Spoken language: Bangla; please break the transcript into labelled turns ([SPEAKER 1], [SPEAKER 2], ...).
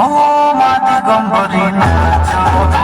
[SPEAKER 1] ও মা দিগম্বরী নাচো।